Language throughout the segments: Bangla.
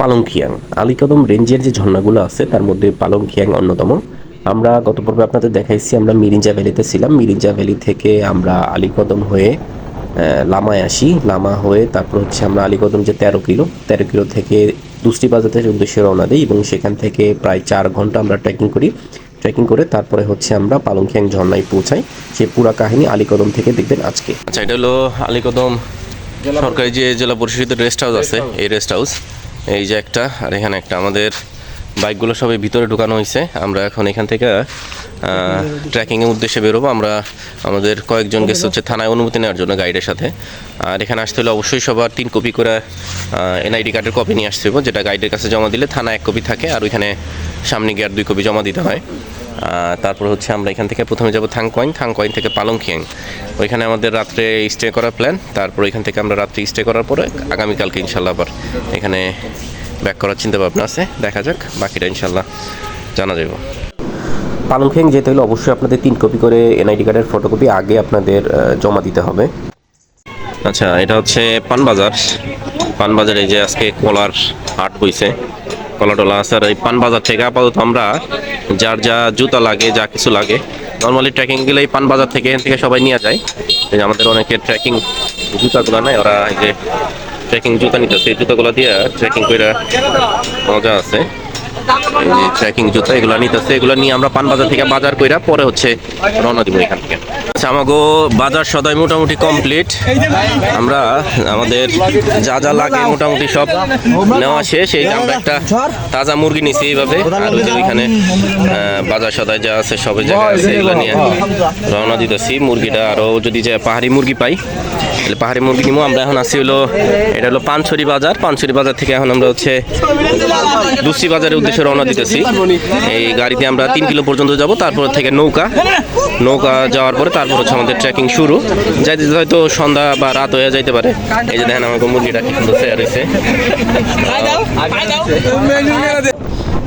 পালংখিয়াং। আলিকদম রেঞ্জের যে ঝর্ণাগুলো আছে, তার মধ্যে পালংখিয়াং অন্যতম। আমরা গত পর্বে আপনাদের দেখাইছি, আমরা মিরিঞ্জা ভ্যালিতে ছিলাম। মিরিঞ্জা ভ্যালি থেকে আমরা আলিকদম হয়ে লামায় আসি। লামা হয়ে তারপর হচ্ছে আমরা আলিকদম যে তেরো কিলো তেরো কিলো থেকে দুষ্টি বাজাতের উদ্দেশ্যে রওনা দিই এবং সেখান থেকে প্রায় চার ঘণ্টা আমরা ট্রেকিং করি। ট্রেকিং করে তারপরে হচ্ছে আমরা পালংখিয়াং ঝর্ণায় পৌঁছাই। সে পুরা কাহিনী আলিকদম থেকে দেখবেন আজকে। আচ্ছা এটা হলো আলিকদম সরকারি যে জেলা পরিষদের রেস্ট হাউস আছে, এই রেস্ট হাউস এই যে একটা, আর এখানে একটা। আমাদের বাইকগুলো সবাই ভিতরে ঢুকানো হয়েছে আমরা এখন এখান থেকে ট্রেকিংয়ের উদ্দেশ্যে বেরোবো। আমরা আমাদের কয়েকজন গেছে হচ্ছে থানায় অনুমতি নেওয়ার জন্য গাইডের সাথে। আর এখানে আসতে হলে অবশ্যই সবার তিন কপি করে এনআইডি কার্ডের কপি নিয়ে আসতে হবে যেটা গাইডের কাছে জমা দিলে থানা এক কপি থাকে, আর ওইখানে সামনে গিয়ে আর দুই কপি জমা দিতে হয়। তারপর হচ্ছে আমরা এখান থেকে প্রথমে যাব থাংকয়েন থাংকয়েন থেকে পালংখিয়াং। ওইখানে আমাদের রাত্রে স্টে করার প্ল্যান তারপর ওইখান থেকে আমরা রাত্রে স্টে করার পরে আগামীকালকে ইনশাল্লাহ আবার এখানে ব্যাক করার চিন্তা ভাবনা আছে, দেখা যাক, বাকিটা ইনশাল্লাহ জানা যাব। পালংখিয়াং যেতে হলে অবশ্যই আপনাদের তিন কপি করে এনআইডি কার্ডের ফটোকপি আগে আপনাদের জমা দিতে হবে। আচ্ছা এটা হচ্ছে পানবাজার। পানবাজারে যে আজকে কলার হাট হইছে কলা টলা আছে। আর এই পানবাজার থেকে আপাতত আমরা যার যা জুতা লাগে, যা কিছু লাগে নর্মালি ট্রেকিং গেলে এই পানবাজার থেকে এখান থেকে সবাই নিয়ে যায়। আমাদের অনেকে ট্রেকিং জুতাগুলো নেয়, ওরা এই যে ট্রেকিং জুতা নিতেছে এই জুতাগুলো দিয়ে ট্রেকিং করে মজা আছে। ট্রেকিং জুতা, এগুলো নিতেছে এগুলো নিয়ে আমরা পানবাজার থেকে বাজার কইরা পরে হচ্ছে রওনা দিব এখান থেকে। আমাগো বাজার সদাই মোটামুটি কমপ্লিট। আমরা আমাদের যা যা লাগে মোটামুটি সব নেওয়া শেষ। এই আমরা একটা তাজা মুরগি নিছি এইভাবে। আর ওই ওইখানে বাজার সদাই যা আছে সব জায়গায় আছে, এগুলো নিয়ে রওনা দিতেছি। মুরগিটা আরও যদি যে পাহাড়ি মুরগি পাই পাহাড়ি মুরগি নিবো আমরা এখন আসি হলো, এটা হলো পানছড়ি বাজার। পানছড়ি বাজার থেকে এখন আমরা হচ্ছে দুসি বাজারের উদ্দেশ্যে রওনা দিতেছি। এই গাড়িতে আমরা তিন কিলো পর্যন্ত যাব, তারপর থেকে নৌকা। নৌকা যাওয়ার পরে তারপর হচ্ছে আমাদের ট্রেকিং শুরু। যাইতে হয়তো সন্ধ্যা বা রাত হয়ে যাইতে পারে। এই যে দেখেন আমাকে মুরগিটা কি সুন্দর হয়েছে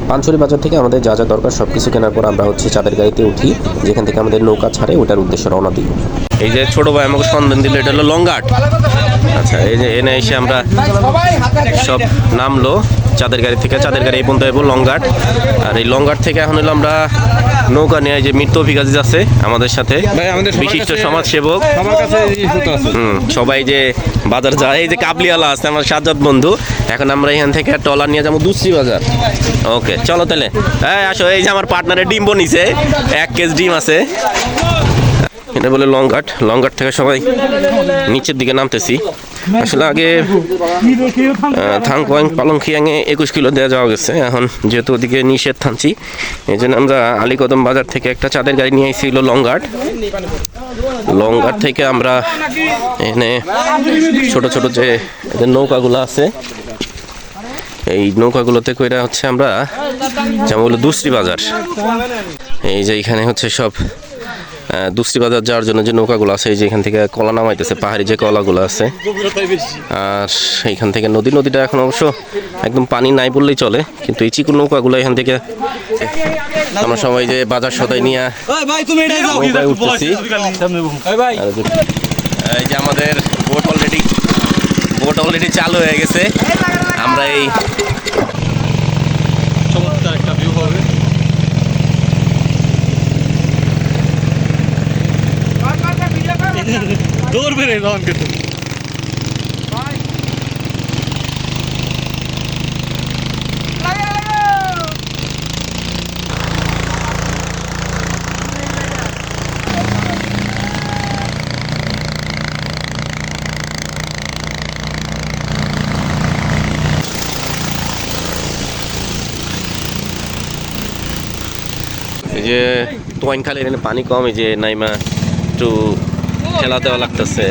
পানছড়ি বাজার থেকে আমাদের যা যা দরকার সব কিছু কেনার পর আমরা হচ্ছে চাঁদের গাড়িতে উঠি, যেখান থেকে আমাদের নৌকা ছাড়ে ওটার উদ্দেশ্য রওনা দিই। এই যে ছোট ভাই আমাকে সন্ধান দিল, এটা হলো লংঘাট। আচ্ছা এই যে এনে এসে আমরা সব নামলো। চাঁদের গাড়ি থেকে চাঁদের গাড়ি এই পর্যন্ত যাব লংঘাট আর এই লংঘাট থেকে এখন হলো আমরা নৌকা নিয়ে যে মৃত্যু অভিকাজী আছে আমাদের সাথে। বিশিষ্ট কাছে- সমাজ সেবক আমার কাছে এই জুতো আছে। হুম সবাই যে বাজার যায় এই যে কাবলিওয়ালা আছে আমার সাজ্জাদ বন্ধু। এখন আমরা এখান থেকে টলার নিয়ে যাব দুসরি বাজার। ওকে চলো তাহলে। হ্যাঁ আসো এই যে আমার পার্টনারের ডিম বনিছে এক কেজি ডিম আছে। এটা বলে লংঘাট লংঘাট থেকে সবাই নিচের দিকে নামতেছি। আসলে আগে থাংকোয়াং পালংখিয়াংয়ে একুশ কিলো দেওয়া যাওয়া গেছে। এখন যেহেতু ওদিকে নিষেধ থানছি এই জন্য আমরা আলীকদম বাজার থেকে একটা চাঁদের গাড়ি নিয়ে এসেছিল লংঘাট। লংঘাট থেকে আমরা এখানে ছোট ছোট যে নৌকাগুলো আছে, এই নৌকাগুলোতে কইরা হচ্ছে আমরা যেমন দুসরি বাজার। এই যে এখানে হচ্ছে সব বাজার যাওয়ার জন্য যে নৌকাগুলো আছে এই যে এখান থেকে কলা নামাইতেছে পাহাড়ি যে কলাগুলো আছে আর এইখান থেকে নদী নদীটা এখন অবশ্য একদম পানি নাই বললেই চলে কিন্তু এই চিকুন নৌকাগুলো এখান থেকে আমরা সবাই যে বাজার সদাই নিয়ে নৌকায় উঠতেছি। এই যে আমাদের বোট অলরেডি বোট অলরেডি চালু হয়ে গেছে। আমরা এই চমৎকার একটা ভিউ হবে দৌড় বেড়ে তখন কিন্তু যে তোয়াইন খালে এখানে পানি কম এই যে নাইমা একটু খেলা দেওয়া লাগতেছে।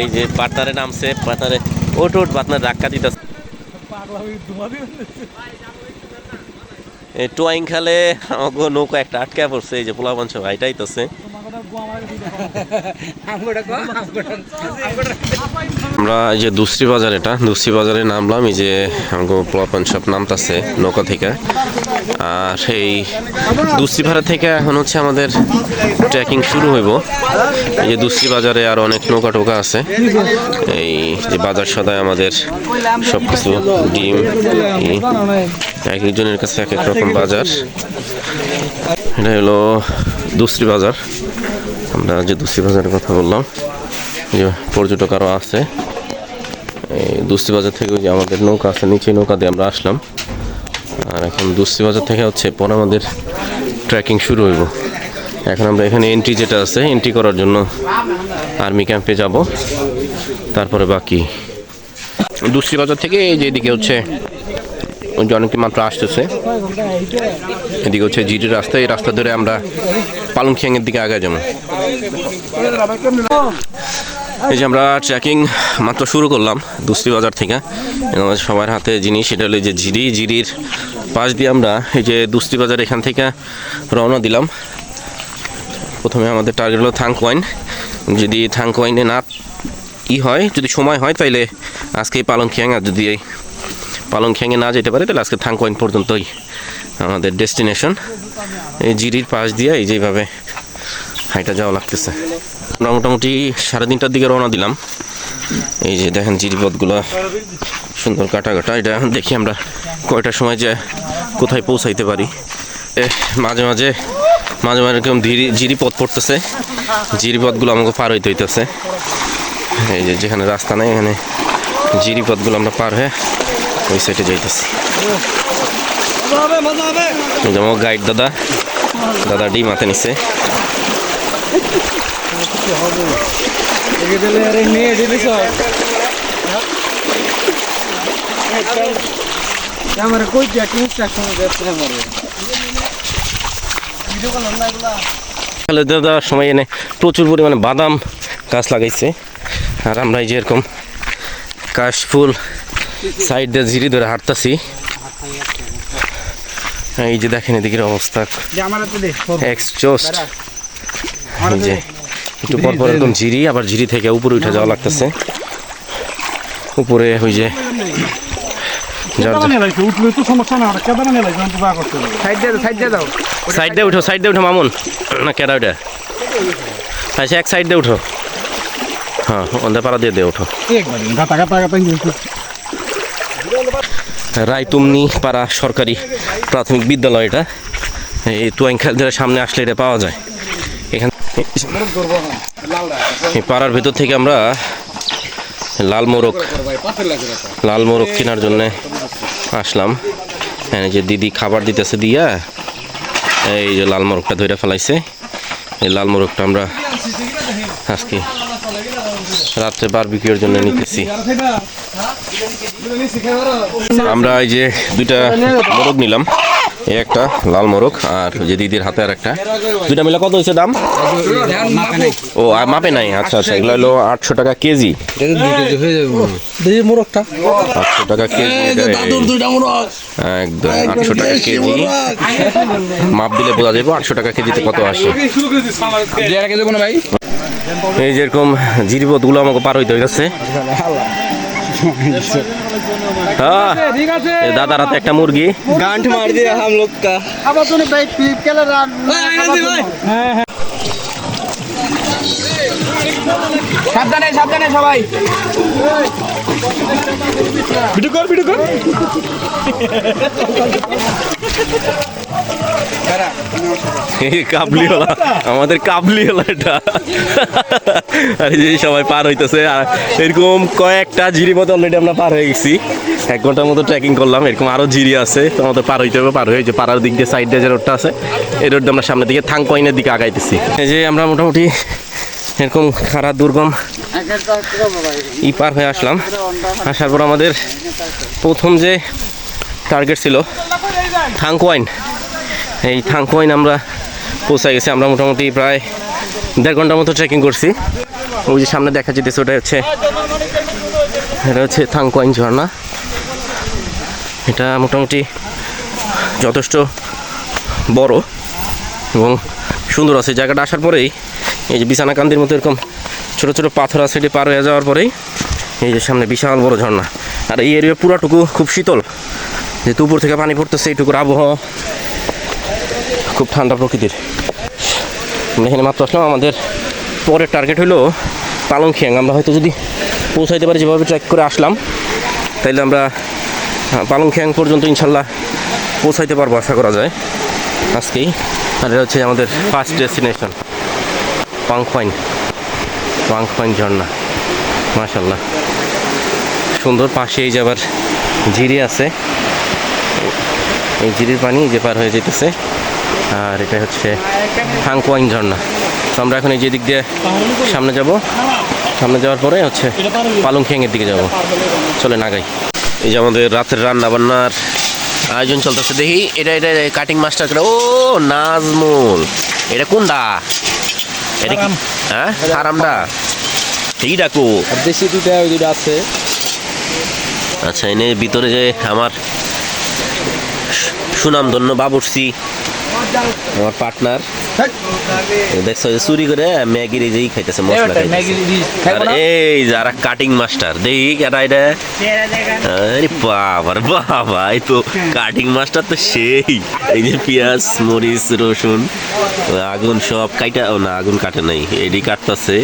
এই যে পাতারে নামছে, পাতারে ওট ওট বাতনার ধাক্কা দিতেছে। টোয়াইং খালে আমাকে নৌকা একটা আটকা পড়ছে, এই যে পোলাপঞ্চ ভাইটাই হাইটাইতেছে। আমরা এই যে দুসরি বাজার এটা দুসরি বাজারে নামলাম, এই যে প্লপন সব নামতাছে নৌকা থেকে। আর সেই দুসরি ভাড়া থেকে এখন হচ্ছে আমাদের ট্রেকিং শুরু হইব। এই যে দুসরি বাজারে আর অনেক নৌকা টোকা আছে। এই যে বাজার সদায় আমাদের সব কিছু ডিম এক একজনের কাছে এক এক রকম বাজার। এটা হলো দুসরি বাজার। আমরা যে দুসরি বাজারের কথা বললাম, যে পর্যটক আরও আছে। এই দুস্তি বাজার থেকে যে আমাদের নৌকা আছে, নিচে নৌকা দিয়ে আমরা আসলাম। আর এখন দুস্তি বাজার থেকে হচ্ছে পরে আমাদের ট্রেকিং শুরু হইব। এখন আমরা এখানে এন্ট্রি যেটা আছে এন্ট্রি করার জন্য আর্মি ক্যাম্পে যাব। তারপরে বাকি দুস্তি বাজার থেকে এই যে এদিকে হচ্ছে ওই যে অনেকে মাত্র আসতেছে। এদিকে হচ্ছে জিটি রাস্তা, এই রাস্তা ধরে আমরা পালংখিয়াংয়ের দিকে আগে যাব। এই যে আমরা ট্রেকিং মাত্র শুরু করলাম দুস্তি বাজার থেকে। সবার হাতে জিনিস, সেটা হলো যে জিরি জিরির পাশ দিয়ে আমরা এই যে দুস্তি বাজার এখান থেকে রওনা দিলাম। প্রথমে আমাদের টার্গেট হলো থাঙ্ক ওয়াইন যদি থাঙ্ক ওয়াইনে না ই হয়, যদি সময় হয়, তাইলে আজকে পালং খিয়াং আর যদি এই পালং খিয়াংয়ে না যেতে পারে তাহলে আজকে থাঙ্ক ওয়াইন পর্যন্তই আমাদের ডেস্টিনেশন এই জিরির পাশ দিয়ে এই যেভাবে হাইটা যাওয়া লাগতেছে। আমরা মোটামুটি সাড়ে তিনটার দিকে রওনা দিলাম। এই যে দেখেন জিরিপথগুলো সুন্দর কাটা কাটা এটা দেখি আমরা কয়টার সময় যে কোথায় পৌঁছাইতে পারি। এ, মাঝে মাঝে মাঝে মাঝে এরকম ধীরে জিরিপথ পড়তেছে। জিরিপথগুলো আমাকে পার হইতে হইতেছে। এই যে যেখানে রাস্তা নেই এখানে জিরিপথগুলো আমরা পার হয়ে ওই সাইডে যাইতেছি। এই যে আমার গাইড দাদা দাদা ডিম হাতে নিছে। আমার কই যা দেওয়ার সময় এনে প্রচুর পরিমাণে বাদাম গাছ লাগাইছে। আর আমরা এই যে এরকম কাশফুল সাইড দিয়ে ঝিরি ধরে হাঁটতাছি। এই যে দেখেন এদিকের অবস্থা। তো এই যে একটু পর পর এরকম ঝিরি আবার ঝিরি থেকে উপরে উঠে যাওয়া লাগতেছে। উপরে ওই যে সাইড দিয়ে উঠো সাইড দিয়ে উঠো মামুন। না কেডা ওটা আচ্ছা এক সাইড দিয়ে উঠো। হ্যাঁ ওদের পাড়া দিয়ে দিয়ে উঠো। রায়তুমনি পাড়া সরকারি প্রাথমিক বিদ্যালয় এটা। এই তুয়াইখাল ধরে সামনে আসলে এটা পাওয়া যায়। এখান পাড়ার ভেতর থেকে আমরা লাল মোরগ লাল মোরগ কেনার জন্য আসলাম। হ্যাঁ এই যে দিদি খাবার দিতেছে দিয়া, এই যে লাল মোরগটা ধরে ফেলাইছে। এই লাল মোরগটা আমরা আজকে রাত্রে বারবিকিউর জন্য নিতেছি। আমরা এই যে দুইটা মোরগ নিলাম। এই একটা লাল মোরগ আর যে দিদির হাতে আর একটা। দুইটা মিলে কত হয়েছে দাম? ও আর মাপে নাই। আচ্ছা আচ্ছা এগুলো হলো আটশো টাকা কেজি। মোরগটা। আটশো টাকা কেজি একদম আটশো টাকা কেজি। মাপ দিলে বোঝা যাবে আটশো টাকা কেজিতে কত আসে। এই যেরকম জিরিপথগুলো আমাকে পার হইতে হ্যাঁ এই হ্যাঁ। দাদার হাতে একটা মুরগি। গান্ঠ মার দিয়ে হাম লোকটা। আবার তুমি কেলে রান সাবধানে সাবধানে সবাই। ভিডিও কর ভিডিও কর। কাবলিওয়ালা, আমাদের কাবলিওয়ালা এটা। আর যে সবাই পার হইতেছে। আর এরকম কয়েকটা জিরি মতো অলরেডি আমরা পার হয়ে গেছি। এক ঘণ্টার মতো ট্রেকিং করলাম। এরকম আরও জিরি আছে। তো আমাদের পার হইতে হবে, পার হয়ে যে পাড়ার দিক দিয়ে সাইড দিয়ে যে রোডটা আছে, এই রোডটা আমরা সামনের দিকে থাংকয়েনের দিকে আগাইতেছি। এই যে আমরা মোটামুটি এরকম খারাপ দুর্গম ই পার হয়ে আসলাম। আসার পর আমাদের প্রথম যে টার্গেট ছিল। থাংকোয়াইন এই থাংকোয়াইন আমরা পৌঁছে গেছি। আমরা মোটামুটি প্রায় দেড় ঘণ্টার মতো ট্রেকিং করছি। ওই যে সামনে দেখা যেতেছে ওটা হচ্ছে এটা হচ্ছে থাংকোয়াইন ঝর্ণা। এটা মোটামুটি যথেষ্ট বড় এবং সুন্দর আছে। জায়গাটা আসার পরেই এই যে বিছানাকান্দির মতো এরকম ছোটো ছোটো পাথর আছে, এটি পার হয়ে যাওয়ার পরেই এই যে সামনে বিশাল বড় ঝর্ণা। আর এই এরিয়া পুরাটুকু খুব শীতল। যেহেতু উপর থেকে পানি পড়তেছে, এইটুকুর আবহাওয়া। খুব ঠান্ডা প্রকৃতির। এখানে মাত্র আসলাম, আমাদের পরের টার্গেট হলো পালং খিয়াং আমরা হয়তো যদি পৌঁছাইতে পারি যেভাবে ট্র্যাক করে আসলাম, তাইলে আমরা পালং খিয়াং পর্যন্ত ইনশাল্লাহ পৌঁছাইতে পারব, আশা করা যায়। আজকেই। আর এটা হচ্ছে আমাদের ফার্স্ট ডেস্টিনেশন পাংখোয়াইন। পাংখোয়াইন ঝর্ণা। মাশাল্লাহ সুন্দর পাশে এই যে আবার ঝিরি আছে এই ঝিরির পানি যে পার হয়ে যেতেছে আর এটা হচ্ছে হাংকোয়াইন ঝর্ণা। তো আমরা এখন এই যে দিক দিয়ে সামনে যাব সামনে যাওয়ার পরে হচ্ছে পালং খেঙের দিকে যাব। চলে নাগাই এই যে আমাদের রাতের রান্না বান্নার আয়োজন চলতেছে দেখি এটা এটা কাটিং মাস্টার ও নাজমুল। এটা কোনটা এটা হ্যাঁ? আরামটা এই ডাকু দেশি দুটা ওই দুটা আছে। আচ্ছা এনে ভিতরে যে আমার সুনামধন্য বাবুর্চি আমার পার্টনার দেখছ যে চুরি করে ম্যাগির এই যেই খাইতেছে মশলা খাইতেছে। আর এই যারা কাটিং মাস্টার দেখি কেটা এটা আরে বাবা রে বাবা এই তো কাটিং মাস্টার তো সেই। এই যে পেঁয়াজ মরিচ রসুন আগুন সব কাইটা ও না আগুন কাটে নাই এডি কাটতাছে।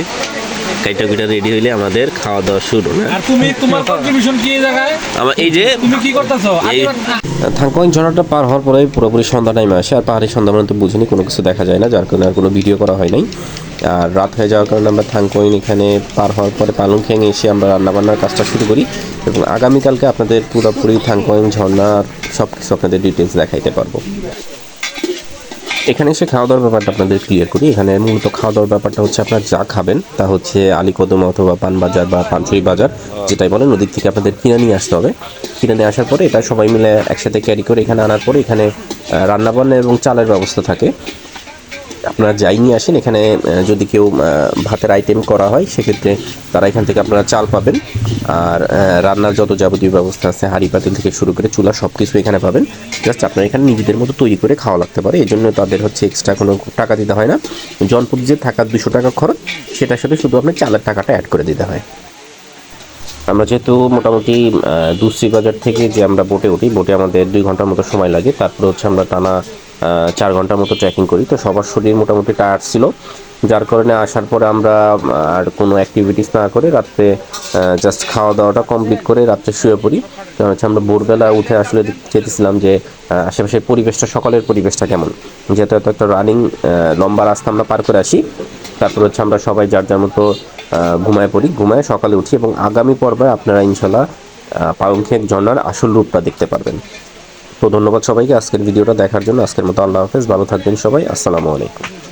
কাইটা কুইটা রেডি হইলে আমাদের খাওয়া দাওয়া শুরু না? আর তুমি তোমার কন্ট্রিবিউশন কি জায়গায়? আমার এই যে তুমি কি করতেছো? এই ঝর্ণাটা পার হওয়ার পরে পুরোপুরি সন্ধ্যা টাইমে আসে আর পাহাড়ি সন্ধ্যা মানে তো বুঝিনি কোনো কিছু দেখা যায় না যার কারণে আর কোনো ভিডিও করা হয় নাই। আর রাত হয়ে যাওয়ার কারণে আমরা থাংকোইন এখানে পার হওয়ার পরে পালং খেয়ে এসে আমরা রান্নাবান্নার কাজটা শুরু করি এবং আগামীকালকে আপনাদের পুরোপুরি থাংকোইন ঝর্ণার সব কিছু আপনাদের ডিটেলস দেখাইতে পারব। এখানে এসে খাওয়া দাওয়ার ব্যাপারটা আপনাদের ক্লিয়ার করি। এখানে মূলত খাওয়া দাওয়ার ব্যাপারটা হচ্ছে আপনার যা খাবেন, তা হচ্ছে আলিকদম অথবা পানবাজার বা পানচুরি বাজার, যেটাই বলে নদীর থেকে আপনাদের কিনে নিয়ে আসতে হবে। কিনে নিয়ে আসার পরে এটা সবাই মিলে একসাথে ক্যারি করে এখানে আনার পরে এখানে রান্নাবান্না এবং চালের ব্যবস্থা থাকে। আপনারা যাই নিয়ে আসেন, এখানে যদি কেউ ভাতের আইটেম করা হয়, সেক্ষেত্রে তারা এখান থেকে আপনারা চাল পাবেন। আর রান্নার যত যাবতীয় ব্যবস্থা আছে, হাঁড়ি পাতিল থেকে শুরু করে চুলা সব কিছু এখানে পাবেন। জাস্ট আপনারা এখানে নিজেদের মতো তৈরি করে খাওয়া লাগতে পারে। এই জন্য তাদের হচ্ছে এক্সট্রা কোনো টাকা দিতে হয় না। জনপ্রতি যে থাকার দুশো টাকা খরচ, সেটার সাথে শুধু আপনার চালের টাকাটা অ্যাড করে দিতে হয়। আমরা যেহেতু মোটামুটি দুশ্রী বাজার থেকে যে আমরা বোটে উঠি বোটে আমাদের দুই ঘণ্টার মতো সময় লাগে। তারপরে হচ্ছে আমরা টানা চার ঘণ্টার মতো ট্রেকিং করি। তো সবার শরীর মোটামুটি টায়ার্ড ছিল। যার কারণে আসার পরে আমরা আর কোনো অ্যাক্টিভিটিস না করে রাত্রে জাস্ট খাওয়া দাওয়াটা কমপ্লিট করে রাত্রে শুয়ে পড়ি। কারণ হচ্ছে আমরা ভোরবেলা উঠে আসলে চেয়েছিলাম যে আশেপাশের পরিবেশটা, সকালের পরিবেশটা কেমন। যেহেতু এত একটা রানিং লম্বা রাস্তা আমরা পার করে আসি, তারপর হচ্ছে আমরা সবাই যার যার মতো ঘুমায় পড়ি। ঘুমায় সকালে উঠি এবং আগামী পর্বে আপনারা ইনশাল্লাহ পালংখেক ঝর্ণার আসল রূপটা দেখতে পারবেন। তো ধন্যবাদ সবাইকে। আজকের ভিডিওটা দেখার জন্য আজকের মতো আল্লাহ হাফেজ। ভালো থাকবেন সবাই। আসসালামু আলাইকুম।